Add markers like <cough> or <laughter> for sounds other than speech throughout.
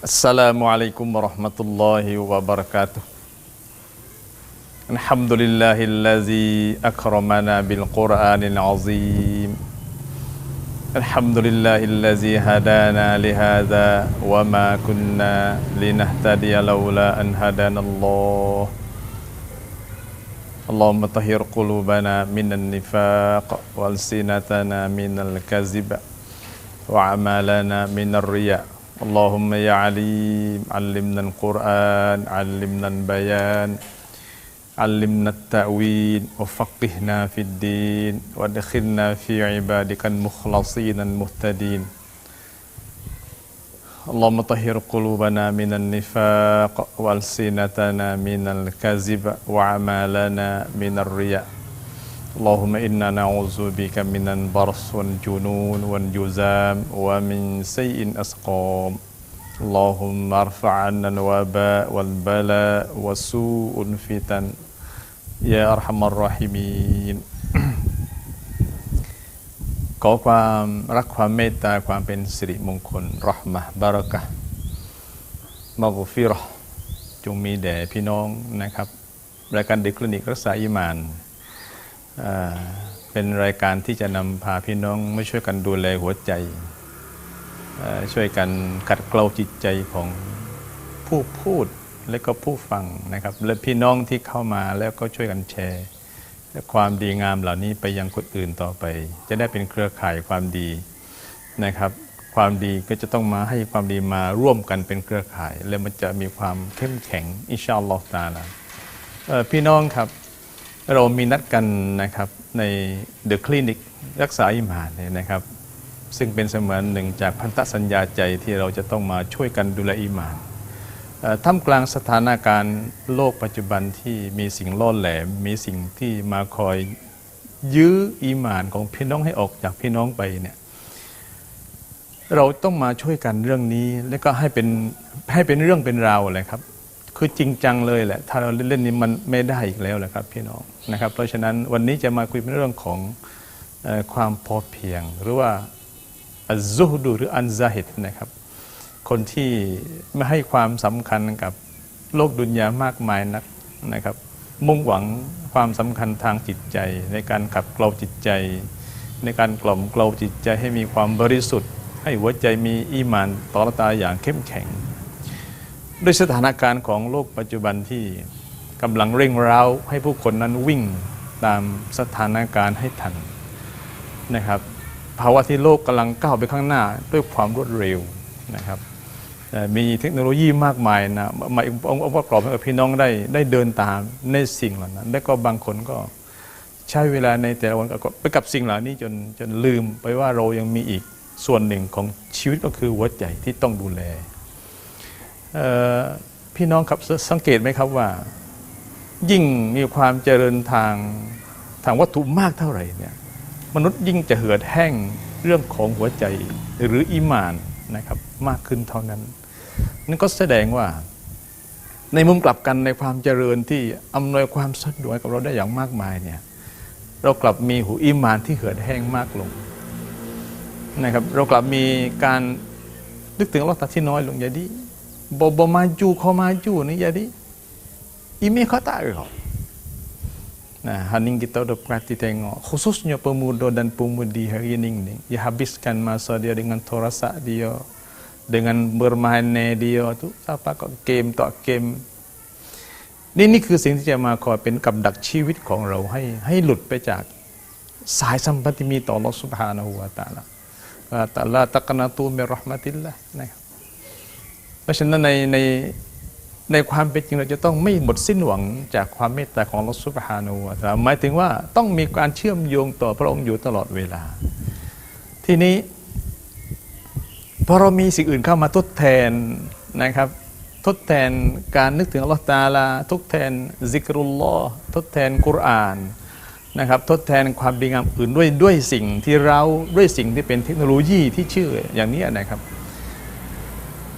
Assalamualaikum warahmatullahi wabarakatuh Alhamdulillahillazi akramana bil Qur'anil azim Alhamdulillahillazi hadana lihada wa ma kunna linahtadiya lawla an hadanallah Allahumma tahir qulubana minan nifaq wal sinatana minal kazib wa amalana minar riya' اللهم يا عليم علمنا القرآن علمنا البيان علمنا التأويل وفقهنا في الدين وادخلنا في عبادك المخلصين المهتدين. اللهم طهر قلوبنا من النفاق وألسنتنا من الكذب وأعمالنا من الرياء. اللهم إنا نعوذ بك من البرص والجنون والجزام ومن سيء أسقام اللهم ارفع عنا الوباء والبلاء وسوء الفتن يا أرحم الراحمين <coughs> ขอความรักความเมตตาความเป็นสิริมงคลรอห์มะห์บารอกะห์มักฟิเราะห์จงมีแด่พี่น้องนะครับรายการเด็กคลินิกรักษาอิมานอ่า เป็นรายการที่จะนำพาพี่น้องมาช่วยกันดูแลหัวใจ ช่วยกันขัดเกลาจิตใจของผู้พูดและก็ผู้ฟังนะครับ และพี่น้องที่เข้ามาแล้วก็ช่วยกันแชร์ความดีงามเหล่านี้ไปยังคนอื่นต่อไป จะได้เป็นเครือข่ายความดีนะครับ ความดีก็จะต้องมาให้ความดีมาร่วมกันเป็นเครือข่าย แล้วมันจะมีความเข้มแข็งอิชาอัลลอฮฺตาลาพี่น้องครับ เรามีนัดกันนะครับในเดอะคลินิกรักษาอิมานเนี่ยนะครับ ซึ่งเป็นเสมือนหนึ่งจากพันธสัญญาใจที่เราจะต้องมาช่วยกันดูแลอิมานท่ามกลางสถานการณ์โลกปัจจุบันที่มีสิ่งล่อแหลม มีสิ่งที่มาคอยยื้ออีหมานของพี่น้องให้ออกจากพี่น้องไปเนี่ยเราต้องมาช่วยกันเรื่องนี้ แล้วก็ให้เป็นให้เป็นเรื่องเป็นราวเลยครับ คือจริงจังเลยแหละ ถ้าเราเล่นนี้มันไม่ได้อีกแล้วแหละครับพี่น้องนะครับ เพราะฉะนั้นวันนี้จะมาคุยเป็นเรื่องของอความพอเพียง หรือว่าอัซซุฮดูหรืออันซาฮิดนะครับ คนที่ไม่ให้ความสำคัญกับโลกดุนยามากมายนักนะครับ มุ่งหวังความสำคัญทางจิตใจ ในการขับเกลาจิตใจ ในการกล่อมเกลาจิตใจให้มีความบริสุทธิ์ ให้หัวใจมีอีมานต่อละตาอย่างเข้มแข็ง ด้วยสถานการณ์ของโลกปัจจุบันที่กำลังเร่งร้าให้ผู้คนนั้นวิ่งตามสถานการณ์ให้ทันนะครับภาวะที่โลกกำลังก้าวไปข้างหน้าด้วยความรวดเร็วนะครับมีเทคโนโลยีมากมายนะมาองค์ประกอบให้กับพี่น้องได้ได้เดินตามในสิ่งเหล่านั้น และก็บางคนก็ใช้เวลาในแต่ละวันไปกับสิ่งเหล่านี้จนจนลืมไปว่าเรายังมีอีกส่วนหนึ่งของชีวิตก็คือหัวใจที่ต้องดูแล พี่น้องครับสังเกตไหมครับว่า ยิ่งมีความเจริญทางทางวัตถุมากเท่าไหร่เนี่ยมนุษย์ยิ่งจะเหือดแห้งเรื่องของหัวใจหรืออีหมานนะครับมากขึ้นเท่านั้นนั่นก็แสดงว่าในมุมกลับกันในความเจริญที่อำนวยความสะดวกให้กับเราได้อย่างมากมายเนี่ยเรากลับมีหูอีหมานที่เหือดแห้งมากลงนะครับเรากลับมีการนึกถึงลอฮ์ตาที่น้อยลงอย่าดี Bobo maju kau maju ni jadi Ini kau tak kau Nah, hari ini kita udah perhati tengok Khususnya pemuda dan pemudi hari ini ni Dia habiskan masa dia dengan torasak dia Dengan bermain dia tu Apa kau game tak game นี่นี่คือสิ่งที่จะมาคอยเป็นกับดักชีวิตของเราให้ให้หลุดไปจากสายสัมพันธ์ที่มีต่อ Allah Subhanahu wa Ta'ala ว่าตะลาตักนาตูมิรหมติลละนะครับเพ ราะฉะนั้นในในในความเป็นจริงเราจะต้องไม่หมดสิ้นหวังจากความเมตตาของลอสุบฮานูวะตลาหมายถึงว่าต้องมีการเชื่อมโยงต่อพระองค์อยู่ตลอดเวลา ทีนี้พอเรามีสิ่งอื่นเข้ามาทดแทนนะครับ ทดแทนการนึกถึงอัลลอฮ์ตาลา ทดแทนซิกรุลลอฮ์ทดแทนกุรอานนะครับทดแทนความดีงามอื่นด้วยด้วยสิ่งที่เราด้วยสิ่งที่เป็นเทคโนโลยีที่ชื่ออย่างนี้นะครับ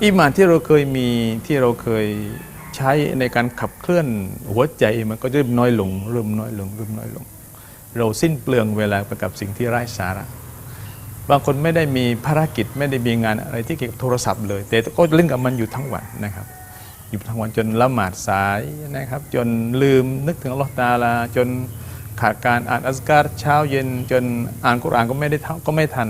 อิมานที่เราเคยมีที่เราเคยใช้ในการขับเคลื่อนหัวใจมันก็เริ่มน้อยลงเริ่มน้อยลงเริ่มน้อยลง เราสิ้นเปลืองเวลาไปกับสิ่งที่ไร้สาระ บางคนไม่ได้มีภารกิจไม่ได้มีงานอะไรที่เกี่ยวกับโทรศัพท์เลย แต่ก็เล่นกับมันอยู่ทั้งวันนะครับ อยู่ทั้งวันจนละหมาดสายนะครับ จนลืมนึกถึงอัลลอฮฺตาลา จนขาดการอ่านอัสการเช้าเย็น จนอ่านกุรอานก็ไม่ได้ก็ไม่ทัน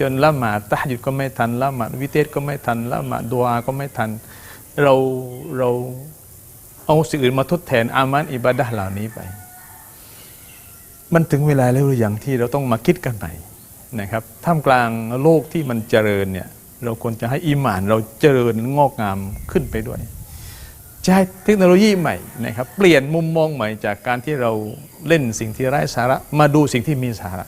จนละหมาดตะฮ์ยุดก็ไม่ทันละหมาดวิเทศก็ไม่ทันละหมาดดุอาก็ไม่ทัน เราเราเอาสิ่งอื่นมาทดแทนอามันอิบาดะห์เหล่านี้ไป มันถึงเวลาแล้วหรือยังที่เราต้องมาคิดกันใหม่นะครับท่ามกลางโลกที่มันเจริญเนี่ยเราควรจะให้อีหมานเราเจริญงอกงามขึ้นไปด้วยใช้เทคโนโลยีใหม่นะครับเปลี่ยนมุมมองใหม่จากการที่เราเล่นสิ่งที่ไร้สาระมาดูสิ่งที่มีสาระ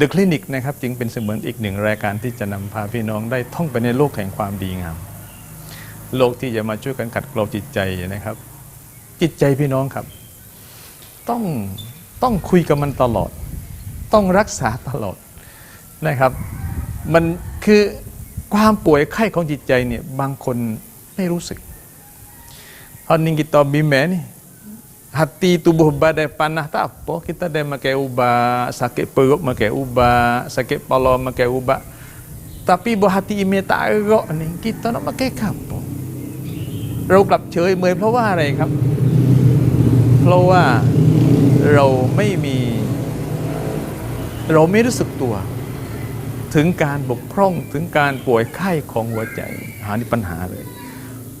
The Clinic นะครับจึงเป็นเสมือนอีกหนึ่งรายการที่จะนำพาพี่น้องได้ท่องไปในโลกแห่งความดีงาม โลกที่จะมาช่วยกันขัดเกลาจิตใจนะครับ จิตใจพี่น้องครับ ต้องต้องคุยกับมันตลอด ต้องรักษาตลอดนะครับ มันคือความป่วยไข้ของจิตใจเนี่ยบางคนไม่รู้สึก Hening kita bimbing ni hati tubuh badan panas tak apa kita dah makan ubat sakit perut makan ubat sakit kepala makan ubat tapi buah hati ime tak erak ni kita nak makan apa เรากลับเฉยเมยเพราะว่าอะไรครับ เพราะว่าเราไม่มี เราไม่รู้สึกตัว ถึงการบกพร่องถึงการป่วยไข้ของหัวใจ หานี่ปัญหาเลย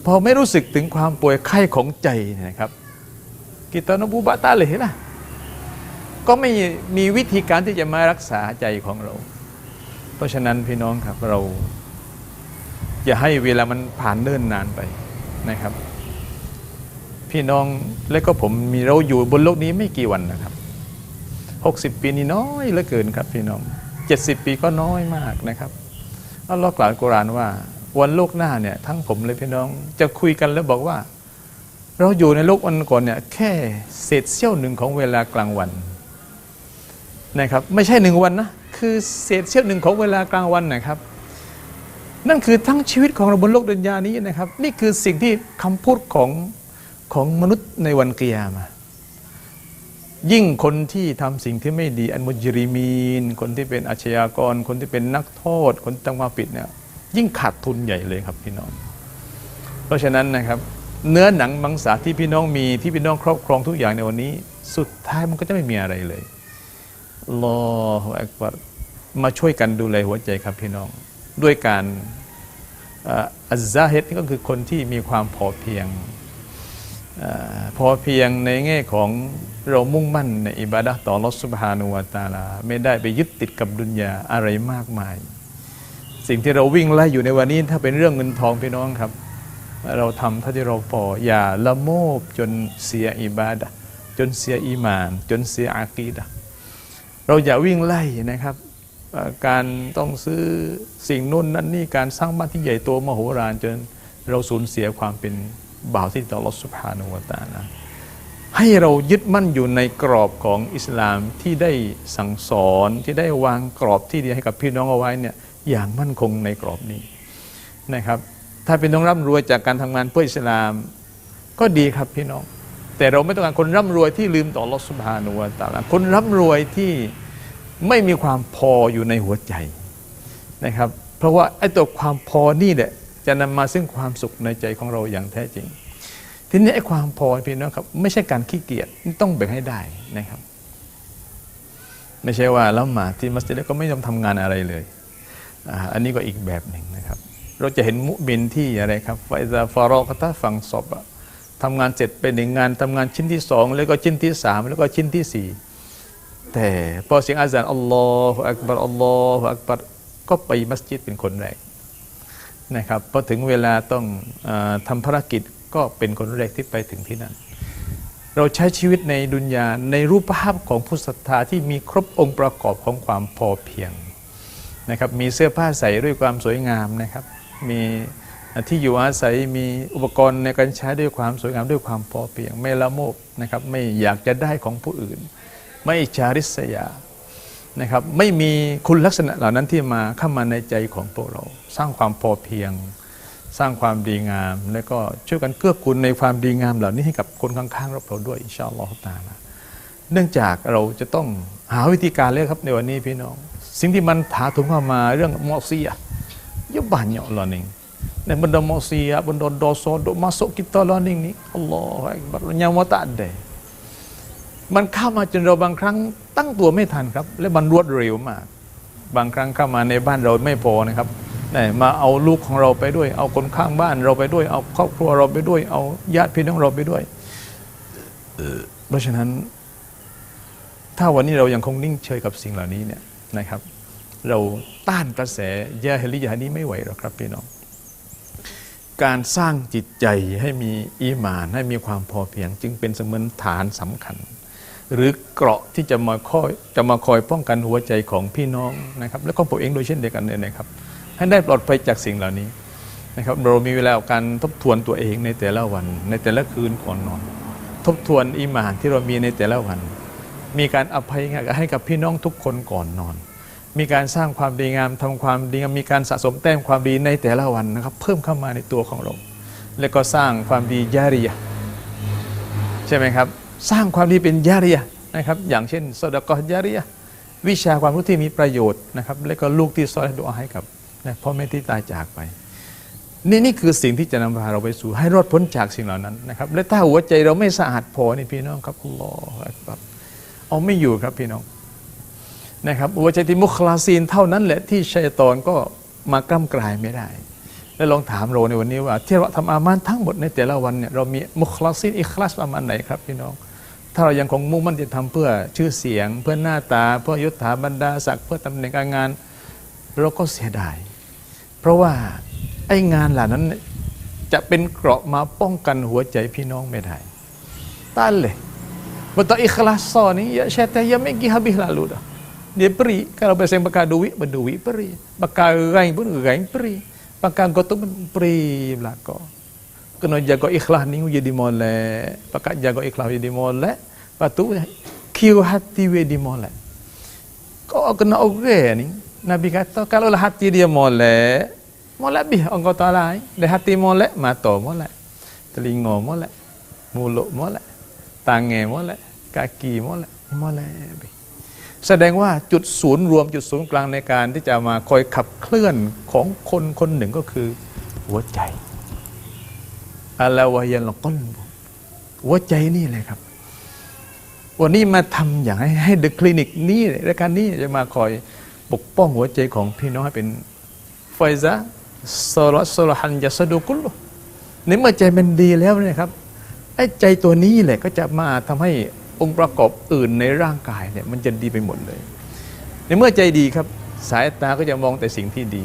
พอไม่รู้สึกถึงความป่วยไข้ของใจนะครับ กิตานบุบะตาเลยนะก็ไม่มีวิธีการที่จะมารักษาใจของเรา เพราะฉะนั้นพี่น้องครับเรา อย่าให้เวลามันผ่านเนิ่นนานไปนะครับ พี่น้องและก็ผมมีเราอยู่บนโลกนี้ไม่กี่วันนะครับ 60 ปีนี่น้อยเหลือเกินครับ พี่น้อง 70 ปีก็น้อยมากนะครับอัลลอฮ์กล่าวกุรานว่า วันโลกหน้าเนี่ยทั้งผมเลยพี่น้องจะคุยกันแล้วบอกว่า เราอยู่ในโลกวันก่อนเนี่ยแค่เศษเสี้ยวหนึ่งของเวลากลางวันนะครับไม่ใช่หนึ่งวันนะคือเศษเสี้ยวหนึ่งของเวลากลางวันนะครับ นั่นคือทั้งชีวิตของเราบนโลกดุนยานี้นะครับ นี่คือสิ่งที่คำพูดของของมนุษย์ในวันกิยามะห์ยิ่งคนที่ทำสิ่งที่ไม่ดีอันมุจริมีน คนที่เป็นอาชญากร คนที่เป็นนักโทษ คนที่ตั้งมาปิดเนี่ยยิ่งขาดทุนใหญ่เลยครับพี่น้องเพราะฉะนั้นนะครับ เนื้อหนังมังสาที่พี่น้องมีที่พี่น้องครอบครองทุกอย่างในวันนี้ สุดท้ายมันก็จะไม่มีอะไรเลยอัลลออักบัรมาช่วยกันดูแลหัวใจครับพี่น้อง ด้วยการเอ่ออัซซาเฮดนี่ก็คือคนที่มีความพอเพียงอพอเพียงในแง่ของเรามุ่งมั่นในอิบาดะต่อรสุบฮานุวาตาลา ไม่ได้ไปยึดติดกับดุนยาอะไรมากมาย สิ่งที่เราวิ่งไล่อยู่ในวันนี้ถ้าเป็นเรื่องเงินทองพี่น้องครับ เราทำเท่าที่เราพออย่าละโมบจนเสียอิบาดะจนเสียอีมาน จนเสียอากีดะเราอย่าวิ่งไล่นะครับ การต้องซื้อสิ่งนู่นนั่นนี่การสร้างบ้านที่ใหญ่โตมโหฬารจนเราสูญเสียความเป็นบ่าวที่ต่อรสุภานุวตานะให้เรายึดมั่นอยู่ในกรอบของอิสลามที่ได้สั่งสอนที่ได้วางกรอบที่ดีให้กับพี่น้องเอาไว้เนี่ยอย่างมั่นคงในกรอบนี้นะครับ ถ้าเป็นน้องร่ำรวยจากการทำงานเพื่ออิสลาม ก็ดีครับพี่น้อง แต่เราไม่ต้องการคนร่ำรวยที่ลืมต่อลอสุภานุวาตาลาคนร่ำรวยที่ไม่มีความพออยู่ในหัวใจนะครับ เพราะว่าไอ้ตัวความพอนี่แหละจะนำมาซึ่งความสุขในใจของเราอย่างแท้จริง ทีนี้ไอ้ความพอพี่น้องครับ ไม่ใช่การขี้เกียจต้องแบ่งให้ได้นะครับ ไม่ใช่ว่าและหมาที่มัสยิดแล้วก็ไม่ยอมทำงานอะไรเลยอ,อันนี้ก็อีกแบบหนึ่ง เราจะเห็นมุบินที่อะไรครับไฟซาฟารอกตาฟังศพอะทำงานเสร็จเป็นหนึ่งงานทำงานชิ้นที่สองแล้วก็ชิ้นที่สามแล้วก็ชิ้นที่สี่แต่พอเสียงอาซานอัลลอฮฺอักบัรอัลลอฮฺอักบัรก็ไปมัสยิดเป็นคนแรกนะครับพอถึงเวลาต้องออทำภารกิจก็เป็นคนแรกที่ไปถึงที่นั่น เราใช้ชีวิตในดุนยาในรูปภาพของผู้ศรัทธาที่มีครบองค์ประกอบของความพอเพียงนะครับมีเสื้อผ้าใส่ด้วยความสวยงามนะครับ มีที่อยู่อาศัยมีอุปกรณ์ในการใช้ด้วยความสวยงามด้วยความพอเพียง ไม่ละโมบนะครับไม่อยากจะได้ของผู้อื่น ไม่อิจฉาริษยานะครับไม่มีคุณลักษณะเหล่านั้นที่มาเข้ามาในใจของพวกเรา สร้างความพอเพียง สร้างความดีงาม และก็ช่วยกันเกื้อกูลในความดีงามเหล่านี้ให้กับคนข้างๆเราด้วยอินชาอัลลอฮฺตาลาเนื่องจากเราจะต้องหาวิธีการเลยครับในวันนี้พี่น้อง สิ่งที่มันถาโถมเข้ามาเรื่องมอซีอะ ya banyak lah ni dan benda maksiat benda dosa duk masuk kita lah ni ni Allah Akbar nyawa tak ada มันเข้ามาจนเราบางครั้งตั้งตัวไม่ทันครับ และมันรวดเร็วมาก บางครั้งเข้ามาในบ้านเราไม่พอนะครับนี่มาเอาลูกของเราไปด้วย เอาคนข้างบ้านเราไปด้วย เอาครอบครัวเราไปด้วย เอาญาติพี่น้องเราไปด้วย เพราะฉะนั้น ถ้าวันนี้เรายังคงนิ่งเฉยกับสิ่งเหล่านี้เนี่ยนะครับ เราต้านกระแสยาเฮลิยานี้ไม่ไหวหรอกครับพี่น้อง การสร้างจิตใจให้มีอีหมานให้มีความพอเพียง จึงเป็นเสมือนฐานสำคัญ หรือเกราะที่จะมาคอยจะมาคอยป้องกันหัวใจของพี่น้องนะครับ และก็ผมเองโดยเช่นเดียวกันเนี่ยนะครับให้ได้ปลอดภัยจากสิ่งเหล่านี้นะครับเรามีเวลาการทบทวนตัวเองในแต่ละวัน ในแต่ละคืนก่อนนอน ทบทวนอีหมานที่เรามีในแต่ละวัน มีการอภัยให้กับพี่น้องทุกคนก่อนนอน มีการสร้างความดีงามทำความดีงามมีการสะสมแต้มความดีในแต่ละวันนะครับ เพิ่มเข้ามาในตัวของเรา และก็สร้างความดียาริยะใช่ไหมครับ สร้างความดีเป็นยาริยะนะครับ อย่างเช่นสดกอยาริยะวิชาความรู้ที่มีประโยชน์นะครับ และก็ลูกที่ซอยดูอาให้กับพ่อแม่ที่ตายจากไป นี่นี่คือสิ่งที่จะนำพาเราไปสู่ ให้รอดพ้นจากสิ่งเหล่านั้นนะครับ และถ้าหัวใจเราไม่สะอาดพอนี่พี่น้องครับอัลลอฮฺอักบัรเอาไม่อยู่ครับพี่น้อง นะครับหัวใจที่มุคลาซีนเท่านั้นแหละที่ชัยตอนก็มากล้ำกลายไม่ได้ แล้วลองถามเราในวันนี้ว่า ที่เราทำอามานทั้งหมดในแต่ละวันเนี่ยเรามีมุคลาซีนอิคลาสประมาณไหนครับพี่น้อง ถ้าเรายังคงมุ่งมั่นจะทำเพื่อชื่อเสียง เพื่อหน้าตา เพื่อยศถาบรรดาศักดิ์เพื่อตำแหน่งการงาน เราก็เสียดาย เพราะว่าไอ้งานเหล่านั้นจะเป็นเกราะมาป้องกันหัวใจพี่น้องไม่ได้ต้านเลย Betul ikhlas ni ya syaitan ya pergi habis lalu dah. dia peri. Kalau pasal bakar duit, berduit peri. Bakar rain pun rain peri. Pakai gotong pun peri belakang. Kena jaga ikhlas ni jadi molek. Pakai jaga ikhlas jadi molek. Lepas tu, kira hati di molek. Kau kena orang ni, Nabi kata, kalau hati dia molek, molek lebih orang kata lain. Dia hati molek, mata molek. Telinga molek. Mulut molek. Tangan molek. Kaki molek. Molek lebih. แสดงว่าจุดศูนย์รวมจุดศูนย์กลางในการที่จะมาคอยขับเคลื่อนของคนคนหนึ่งก็คือ หัวใจอะลาวะยันลก้นหัวใจนี่เลยครับ วันนี้มาทำอย่างให้ให้เดอะคลินิกนี่รายการนี้จะมาคอยปกป้องหัวใจของพี่น้องให้เป็นไฟซะโซลโซลฮันยาสดุกุลในเมื่อใจมันดีแล้วเนี่ยครับไอ้ใจตัวนี้แหละก็จะมาทำให้ องค์ประกอบอื่นในร่างกายเนี่ยมันจะดีไปหมดเลย ในเมื่อใจดีครับสายตาก็จะมองแต่สิ่งที่ดี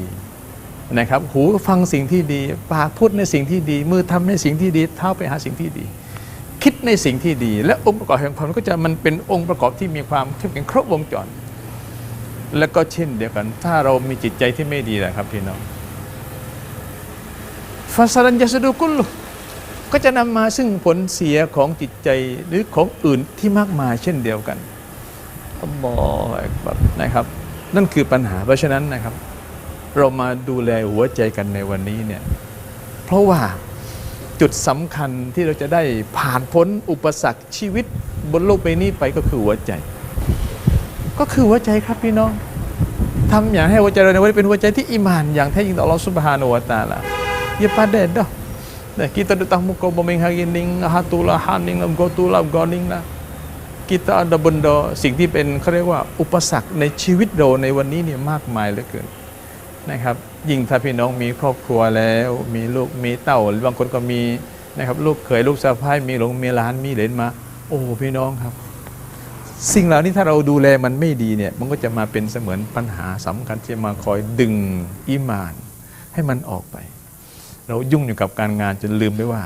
นะครับ หูฟังสิ่งที่ดี ปากพูดในสิ่งที่ดี มือทำในสิ่งที่ดีเท้าไปหาสิ่งที่ดี คิดในสิ่งที่ดี และองค์ประกอบแห่งความก็จะมันเป็นองค์ประกอบที่มีความเข้มแข็งครบวงจร และก็เช่นเดียวกัน ถ้าเรามีจิตใจที่ไม่ดีนะครับพี่น้องฟาซารันยาสดูกุลลุ ก็จะนำมาซึ่งผลเสียของจิตใจหรือของอื่นที่มากมายเช่นเดียวกันอัลลอฮฺอักบัรนะครับ นั่นคือปัญหาเพราะฉะนั้นนะครับ เรามาดูแลหัวใจกันในวันนี้เนี่ยเพราะว่าจุดสำคัญที่เราจะได้ผ่านพ้นอุปสรรคชีวิตบนโลกใบนี้ไปก็คือหัวใจ ก็คือหัวใจครับพี่น้องทำอย่างให้หัวใจเราในวันนี้เป็นหัวใจที่อิมานอย่างแท้จริงต่ออัลลอฮฺสุบฮานุวตาละอย่าประเด็ดดอก Nah, kita datang muka bumi hari ni, hatulah haning lam gotulah goning นะ kita ada benda สิ่งที่เป็นเขาเรียกว่าอุปสรรคในชีวิตเราในวันนี้เนี่ยมากมายเหลือเกินนะครับ ยิ่งถ้าพี่น้องมีครอบครัวแล้ว มีลูก มีเต้า บางคนก็มีนะครับ ลูกเขย ลูกสะพ้าย มีหลง มีหลาน มีเหลนมา โอ้ พี่น้องครับ สิ่งเหล่านี้ถ้าเราดูแลมันไม่ดีเนี่ย มันก็จะมาเป็นเสมือนปัญหาสำคัญที่มาคอยดึงอิมานให้มันออกไป เรายุ่งอยู่กับการงานจนลืมไปว่า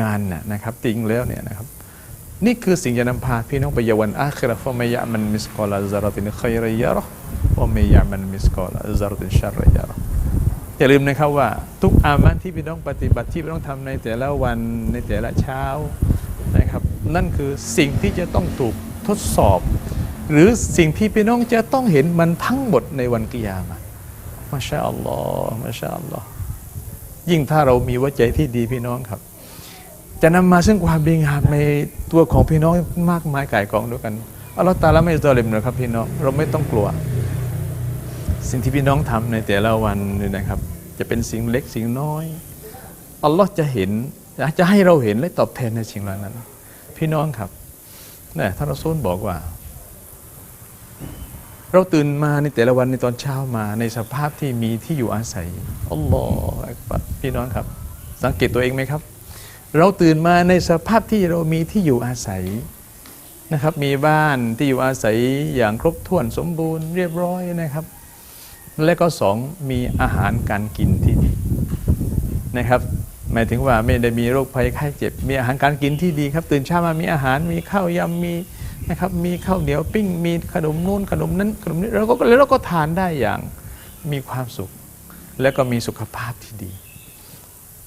งานน่ะนะครับจริงแล้วเนี่ยนะครับนี่คือสิ่งจะนำพาพี่น้องไปยาวันอาคราฟะมยะมันมิสกอลาซารตินขัยรยะรอฟะมยะมันมิสกอลาซารตินชัรยะรออย่าลืมนะครับว่าทุกอามันที่พี่น้องปฏิบัติที่พี่น้องทำในแต่ละวันในแต่ละเช้านะครับนั่นคือสิ่งที่จะต้องถูกทดสอบ หรือสิ่งที่พี่น้องจะต้องเห็นมันทั้งหมดในวันกิยามะมาชาอัลลอฮ์มาชาอัลลอฮ์ ยิ่งถ้าเรามีหัวใจที่ดีพี่น้องครับ จะนำมาซึ่งความดีงามในตัวของพี่น้องมากมายก่ายกองด้วยกันอัลลอฮฺตาลาไม่ซอเลมนะครับพี่น้องเราไม่ต้องกลัว สิ่งที่พี่น้องทำในแต่ละวันเนี่ยนะครับ จะเป็นสิ่งเล็กสิ่งน้อยอัลลอฮ์จะเห็นจะให้เราเห็นและตอบแทนในสิ่งเหล่านั้น พี่น้องครับนะท่านรอซูลบอกว่า เราตื่นมาในแต่ละวันในตอนเช้ามาในสภาพที่มีที่อยู่อาศัยอัลลอฮฺอักบัรพี่น้องครับ สังเกตตัวเองไหมครับ เราตื่นมาในสภาพที่เรามีที่อยู่อาศัยนะครับ มีบ้านที่อยู่อาศัยอย่างครบถ้วนสมบูรณ์เรียบร้อยนะครับ และก็สองมีอาหารการกินที่ดีนะครับหมายถึงว่าไม่ได้มีโรคภัยไข้เจ็บ มีอาหารการกินที่ดีครับ ตื่นเช้ามามีอาหารมีข้าวยำมี นะครับมีข้าวเหนียวปิ้ง มีขนมนู่นขนมนั้นขนมนี้เราก็แล้วเราก็ทานได้อย่างมีความสุข และก็มีสุขภาพที่ดี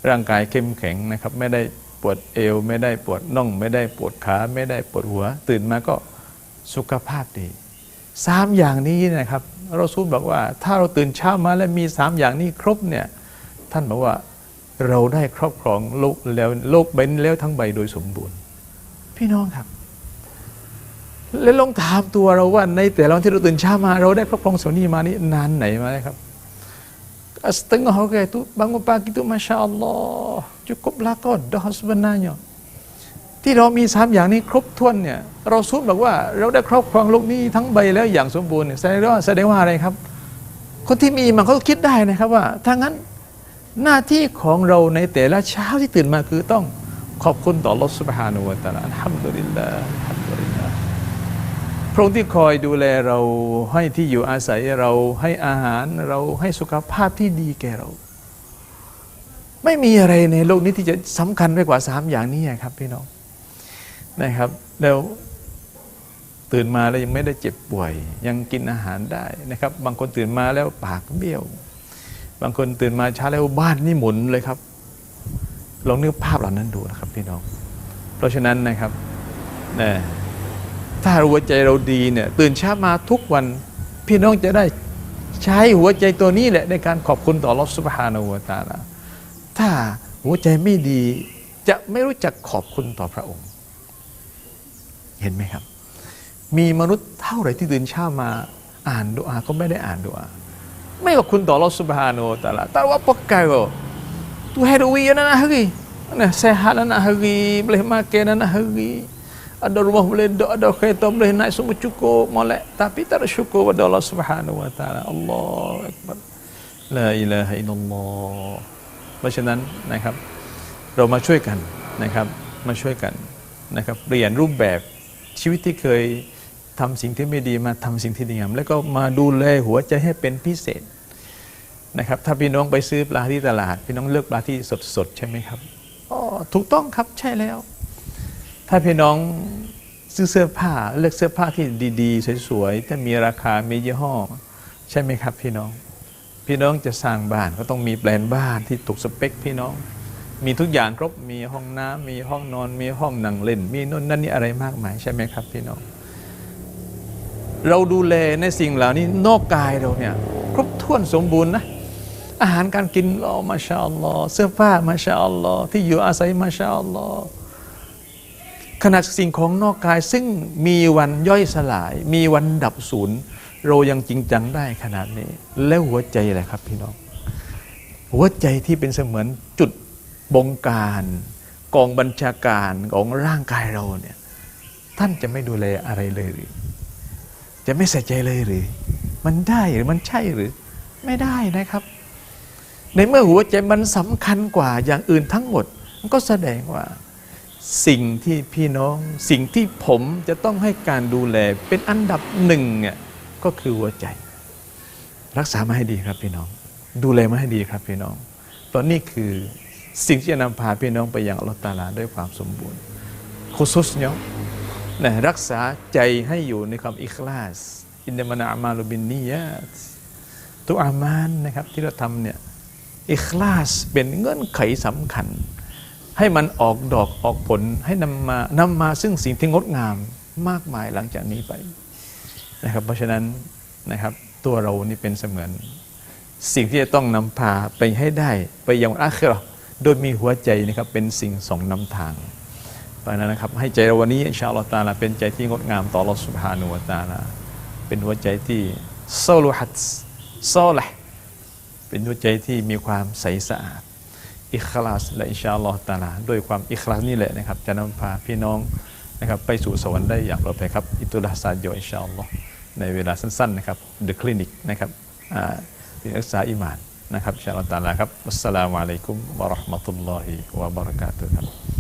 ร่างกายเข้มแข็งนะครับ ไม่ได้ปวดเอว ไม่ได้ปวดน่อง ไม่ได้ปวดขา ไม่ได้ปวดหัว ตื่นมาก็สุขภาพดีสามอย่างนี้นะครับเราซูลบอกว่า ถ้าเราตื่นเช้ามาแล้วมีสามอย่างนี้ครบเนี่ยท่านบอกว่าเราได้ครอบครองโลกแล้วโลกใบนี้แล้วทั้งใบโดยสมบูรณ์ พี่น้องครับ และลองถามตัวเราว่าในแต่ละวันที่เราตื่นเช้ามา เราได้ครอบครองส่วนี้มานี่นานไหนมาครับ setengah orang itu bangun pagi itu Masya Allah cukuplah kodoh sebenarnya ที่เรามีสามอย่างนี้ครบถ้วนเนี่ยเราสูดบอกว่าเราได้ครอบครองโลกนี้ทั้งใบแล้วอย่างสมบูรณ์แสดงว่าแสดงว่าอะไรครับ คนที่มีมันเขาคิดได้นะครับว่าถ้างั้นหน้าที่ของเราในแต่ละเช้าที่ตื่นมาคือต้องขอบคุณต่อลอสุบฮานุวะตะลาอัลฮัมดุลิลลาห์ ระองค์ที่คอยดูแลเราให้ที่อยู่อาศัยเราให้อาหารเราให้สุขภาพที่ดีแก่เรา ไม่มีอะไรในโลกนี้ที่จะสำคัญไปกว่าสามอย่างนี้ครับพี่น้องนะครับ แล้วตื่นมาแล้วยังไม่ได้เจ็บป่วย ยังกินอาหารได้นะครับ บางคนตื่นมาแล้วปากเบี้ยว บางคนตื่นมาช้าแล้วบ้านนี่หมุนเลยครับลองนึกภาพเหล่านั้นดูนะครับพี่น้อง เพราะฉะนั้นนะครับนะ ถ้าหัวใจเราดีเนี่ยตื่นเช้ามาทุกวัน พี่น้องจะได้ใช้หัวใจตัวนี้แหละในการขอบคุณต่อรสุบฮานาอูตาลาถ้าหัวใจไม่ดีจะไม่รู้จักขอบคุณต่อพระองค์ เห็นไหมครับ มีมนุษย์เท่าไหร่ที่ตื่นเช้ามาอ่านดุอาก็ไม่ได้อ่านดุอาไม่ขอบคุณต่อรสุบฮานาอูตาลาแต่ว่าปกไก่ก็ tu hari wi anak hari nah sehat anak hari boleh makan anak hari ada rumah boleh duduk ada kereta boleh naik semua cukup molek tapi tak ada syukur pada Allah Subhanahu wa taala Allah akbar la ilaha illallah เพราะฉะนั้นนะครับ เรามาช่วยกันนะครับ มาช่วยกันนะครับ เปลี่ยนรูปแบบชีวิตที่เคยทำสิ่งที่ไม่ดีมาทำสิ่งที่ดีงามแล้วก็มาดูแลหัวใจให้เป็นพิเศษนะครับถ้าพี่น้องไปซื้อปลาที่ตลาด พี่น้องเลือกปลาที่สดๆใช่ไหมครับอ๋อถูกต้องครับใช่แล้ว ถ้าพี่น้องซื้อเสื้อผ้าเลือกเสื้อผ้าที่ดีๆ สวยๆแต่มีราคามียี่ห้อ ใช่ไหมครับพี่น้อง พี่น้องจะสร้างบ้านก็ต้องมีแปลนบ้านที่ถูกสเปคพี่น้อง มีทุกอย่างครบมีห้องน้ำมีห้องนอน มีห้องนั่งเล่น มีนู่นนั่นนี่อะไรมากมายใช่ไหมครับพี่น้อง เราดูแลในสิ่งเหล่านี้นอกกายเราเนี่ยครบถ้วนสมบูรณ์นะอาหารการกินเรามาชาอัลลอฮ์เสื้อผ้ามาชาอัลลอฮ์ที่อยู่อาศัยมาชาอัลลอฮ์ ขนาดสิ่งของนอกกายซึ่งมีวันย่อยสลาย มีวันดับสูญเรายังจริงจังได้ขนาดนี้ แล้วหัวใจอะไรครับพี่น้อง หัวใจที่เป็นเสมือนจุดบงการกองบัญชาการของร่างกายเราเนี่ยท่านจะไม่ดูแลอะไรเลยหรือ จะไม่ใส่ใจเลยหรือ มันได้หรือมันใช่หรือ ไม่ได้นะครับ ในเมื่อหัวใจมันสำคัญกว่าอย่างอื่นทั้งหมด มันก็แสดงว่า สิ่งที่พี่น้องสิ่งที่ผมจะต้องให้การดูแลเป็นอันดับหนึ่งเนี่ยก็คือหัวใจ รักษามาให้ดีครับพี่น้อง ดูแลมาให้ดีครับพี่น้อง ตอนนี้คือสิ่งที่จะนำพาพี่น้องไปยังอัลตาลาด้วยความสมบูรณ์คุซุสเนาะนะรักษาใจให้อยู่ในความอิคลาสอินเดมานาอามาลุบินนียะทุกอามานนะครับที่เราทำเนี่ยอิคลาสเป็นเงื่อนไขสำคัญ ให้มันออกดอกออกผลให้นำมานำมาซึ่งสิ่งที่งดงามมากมายหลังจากนี้ไปนะครับ เพราะฉะนั้นนะครับตัวเรานี่เป็นเสมือน สิ่งที่จะต้องนำพาไปให้ได้ไปยังอาคราโดยมีหัวใจนะครับเป็นสิ่งสองนำทางเพราะนั้นนะครับให้ใจเราวันนี้ชาลอตาลาเป็นใจที่งดงามต่อรสุบฮานุวตาลาเป็นหัวใจที่โซลูฮัตซอละห์เป็นหัวใจที่มีความใสสะอาด อิคลาสและอินชาอัลลอฮ์ตาลาด้วยความอิคลาสนี่แหละนะครับจะนำพาพี่น้องนะครับไปสู่สวรรค์ได้อย่างปลอดภัยครับอิตุลาซาโยอินชาอัลลอฮ์ในเวลาสั้นๆนะครับเดอะคลินิกนะครับอ่าที่รักษาอิมานนะครับอินชาอัลลอฮ์ตาลาครับอัสสลามุอะลัยกุมวะเราะห์มะตุลลอฮิวะบะเราะกาตุฮ์ครับ